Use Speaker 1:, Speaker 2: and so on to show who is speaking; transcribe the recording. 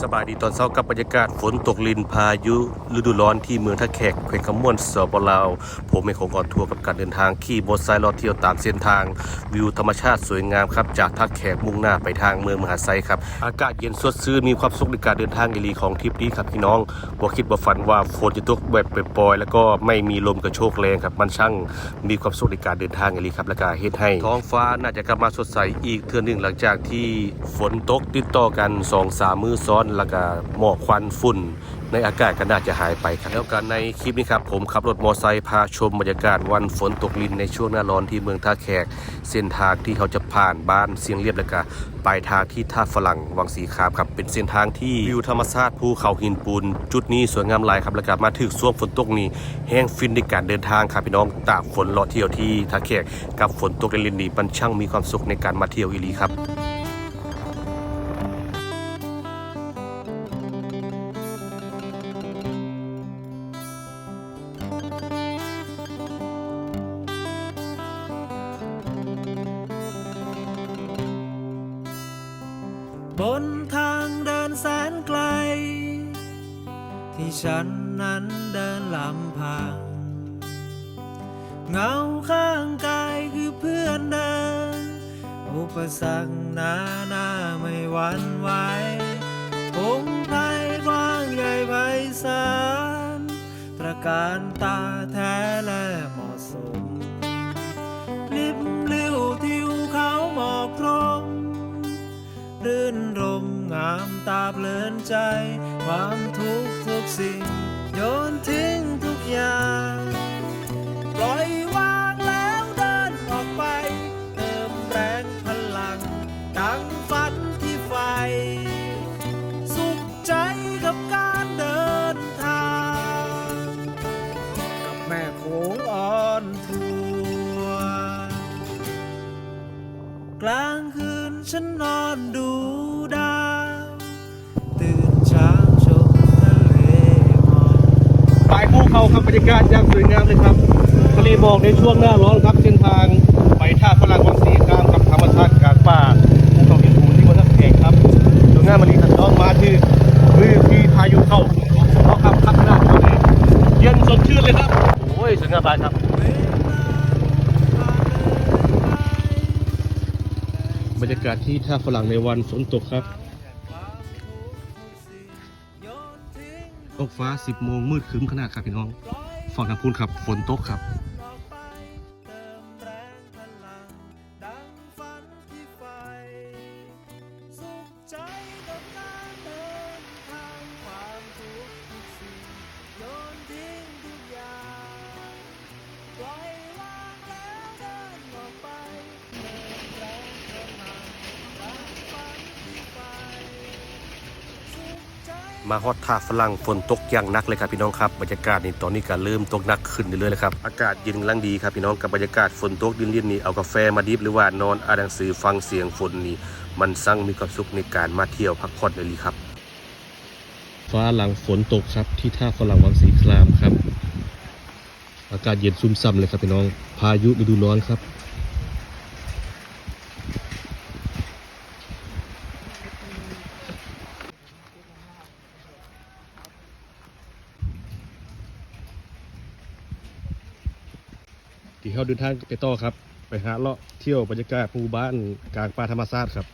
Speaker 1: สบายดีตอนเช้ากับบรรยากาศฝนตกลินพายุฤดูร้อนที่เมืองท่าแขกแขวงคำม่วนสปลาว ผมไม่คงออนทัวร์กับการเดินทางขี่มอเตอร์ไซค์ลอดเที่ยวตามเส้นทาง วิวธรรมชาติสวยงามครับ จากท่าแขกมุ่งหน้าไปทางเมืองมหาไซครับ อากาศเย็นสดชื่นมีความสุขในการเดินทางอีหลีของทริปนี้ครับพี่น้องบ่คิดบ่ฝันว่าฝนจะตกแบบปล่อยๆแล้วก็ไม่มีลมกระโชกแรงครับมันช่างมีความสุขในการเดินทางอีหลีครับและก็เฮ็ดให้ ท้องฟ้าน่าจะกลับมาสดใสอีกเทื่อนึงหลังจากที่ฝนตกติดต่อกัน2 3มื้อซ้อนแล้วก็หมอกควันฝุ่น ในอากาศก็น่าจะหายไปครับแล้วกันในคลิปนี้ครับผมขับรถมอเตอร์ไซค์พาชมบรรยากาศวันฝนตกลินในช่วงหน้าร้อนที่เมืองท่าแขก เส้นทางที่เขาจะผ่านบ้านเสียงเรียบแล้วก็ปลายทางที่ท่าฝรั่งวังสีคามครับเป็นเส้นทางที่วิวธรรมชาติภูเขาหินปูน จุดนี้สวยงามหลายครับแล้วก็มาถึงช่วงฝนตกนี้แห้งฟินในการเดินทางครับพี่น้องตากฝนเลาะเที่ยวที่ท่าแขกกับฝนตกลินนี่มันช่างมีความสุขในการมาเที่ยวอีลีครับ
Speaker 2: บนทางเดินแสนไกล ที่ฉันนั้นเดินลำพัง เงาข้างกายคือเพื่อนเดิน อุปสรรคหนาหน้าไม่หวั่นไหวพงไพรกว้างใหญ่ไพศาลตระการตาแท้ งามตาเพลินใจ ความทุกข์ทุกสิ่ง โยนทิ้งทุกอย่าง ปล่อยวางแล้วเดินออกไป เติมแรงพลัง ดังฝันที่ใฝ่สุขใจกับการเดินทาง กับแม่โขงอ่อนทัวกลางคืนฉันนอนดู
Speaker 1: ครับบรรยากาศยางสวยงามเลยครับทะเลหมอกในช่วงหน้าร้อนครับเส้นทางไปท่าฝรั่งวังสีคามกับธรรมชาติกลางป่าภูเขาหินปูที่มันทับแขกครับตรงหน้ามันนี่ทันต้องมาที่คือที่พายุเข้าเขาขับขับหน้าเขาเลยเย็นสดชื่นเลยครับโอ้ยสวยงามมากครับบรรยากาศที่ท่าฝรั่งในวันฝนตกครับ ตกฟ้า 10โมงมืดครึ้มขนาดครับพี่น้องฝั่งทางพูนครับ ฝนตกครับ มาฮอดท่าฝรั่งฝนตกอย่างนักเลยครับพี่น้องครับบรรยากาศนี่ตอนนี้ก็เริ่มตกหนักขึ้นเรื่อยๆเลยครับอากาศเย็นกำลังดีครับพี่น้องกับบรรยากาศฝนตกดินๆนี่เอากาแฟมาดิบหรือว่านอนอ่านหนังสือฟังเสียงฝนนี่มันสั่งมีความสุขในการมาเที่ยวพักผ่อนเลยครับ ฟ้าหลังฝนตกครับที่ท่าฝรั่งวังสีครามครับ อากาศเย็นซุ่มซ่ำเลยครับพี่น้อง พายุฤดูร้อนครับ ที่เขาเดินทางไปต่อครับ ไปหาเลาะเที่ยวบรรยากาศหมู่บ้านกลางป่าธรรมชาติครับ